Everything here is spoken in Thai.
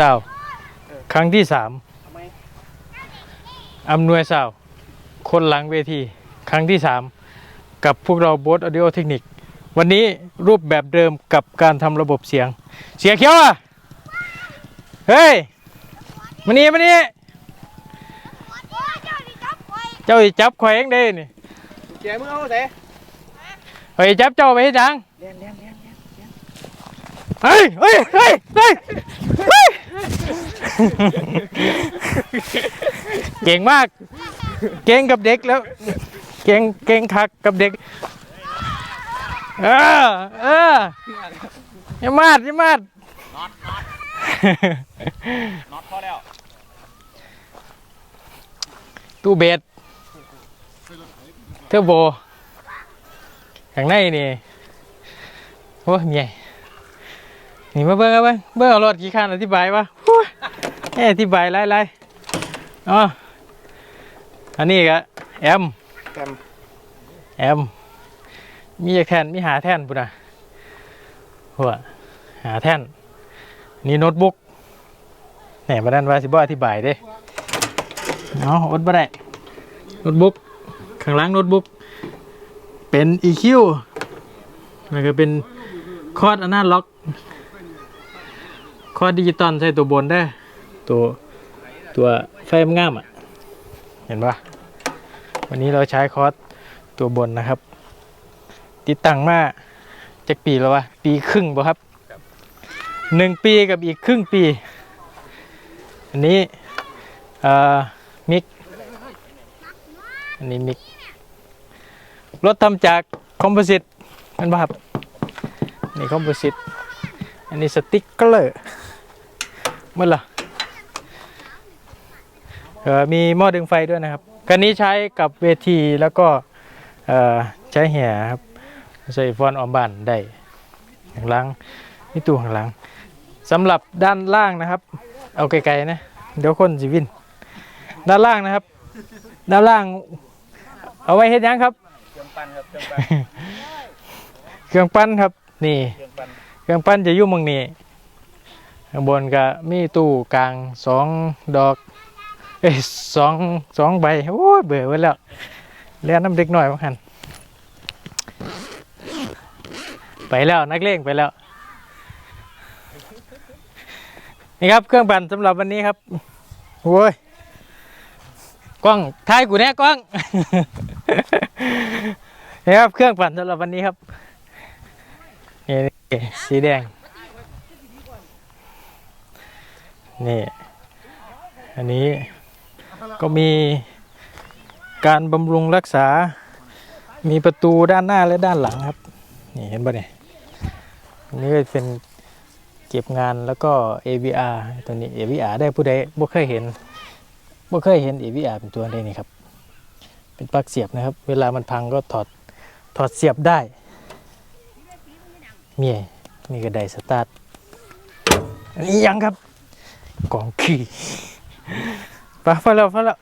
สาวครั้งที่สามทำไมอำนวยสาว คนหลังเวที ครั้งที่สามกับพวกเราโบสออดิโอเทคนิค วันนี้รูปแบบเดิมกับการทำระบบเสียง เสียเขียวอะ เฮ้ยมานี่มานี่เจ้าสิจับข่อยเองได้นี่แกมึงเอาเสข่อยสิจับเจ้าไปให้จังเลี้ยนเลี้ยนเลี้ยนเฮ้ยเฮ้ยเฮ้ยเฮ้ย เก่งมาก เก่งกับเด็กแล้ว เก่งเก่งคักกับเด็ก เออ เอออยังมาดอยังมาดน็อตพอแล้วตู้เบสเทอร์โบข้างในนี่โอ้ยใหญ่ นี่มาเบิ่งเอาเบิ่งเบิ่งเอารถกี่คันอธิบายวะโอ้ยแหม่อธิบายไล่ๆอ๋ออันนี้ก็แอมแต็มแอมมีจากแท่นมีหาแท่นปุ่นนะหัวหาแท่นนี่โน้ตบุ๊กแหนมาด้านว่าสิบ่อธิบายเด้เอาอดบ่ได้โน้ตบุ๊กข้างหล่างโน้ตบุ๊กเป็น EQ แล้วก็เป็นคอร์ดอนาล็อก คอร์ดดิจิตอลใส่ตัวบนได้ ตัวตัวไฟมันงามอะ เห็นปะวันนี้เราใช้คอร์สตัวบนนะครับ ติดตั้งมาจากปีแล้ววะปีครึ่งบ่ะครับหนึ่งปีกับอีกครึ่งปี อันนี้เอ่อมิก อันนี้มิก รถทำจากคอมโพสิตมันบ่ะครับนี่คอมโพสิตอันนี้สติ๊กเกอร์ เมื่อล่ะเอ่อมีหม้อดึงไฟด้วยนะครับคันนี้ใช้กับเวทีแล้วก็เอ่อใช้แห่ครับใส่ฟอนออมบานได้ข้างหล่างนี่ตู้ข้างหล่างสำหรับด้านล่างนะครับ เอาไกลๆนะเดี๋ยวคนสิวิน ด้านล่างนะครับ ด้านล่าง เอาไว้เฮ็ดหยังครับเครื่องปั้นครับเครื่องปั้นเครื่องปั้นครับนี่ เครื่องปั้นเครื่องปั้นจะอยู่หมองนี้ ข้างบนก็มีตู้กลางสองดอกเอ้สองสองใบโอ้เบื่อไว้แล้วเรียน้ำเด็กหน่อยมาหันไปแล้วนักเลงไปแล้ว นี่ครับเครื่องปั่นสำหรับวันนี้ครับโอ้ยกล้องท้ายกูแน่กล้องนี่ครับเครื่องปั่นสำหรับวันนี้ครับนี่สีแดง นี่ อันนี้ก็มีการบำรุงรักษา มีประตูด้านหน้าและด้านหลังครับ นี่เห็นปะเนี่ยอันนี้ก็เป็นเก็บงานแล้วก็ AVR ตัวนี้ AVR ได้ผู้ใดบ่เคยเห็นบ่เคยเห็น AVR เป็นตัวนี้นี่ครับ เป็นปลั๊กเสียบนะครับ เวลามันพังก็ถอดถอดเสียบได้เมียนี่ก็ได้สตาร์ทอันนี้ยังครับ กล่องขี้ ไปพอแล้วพอแล้ว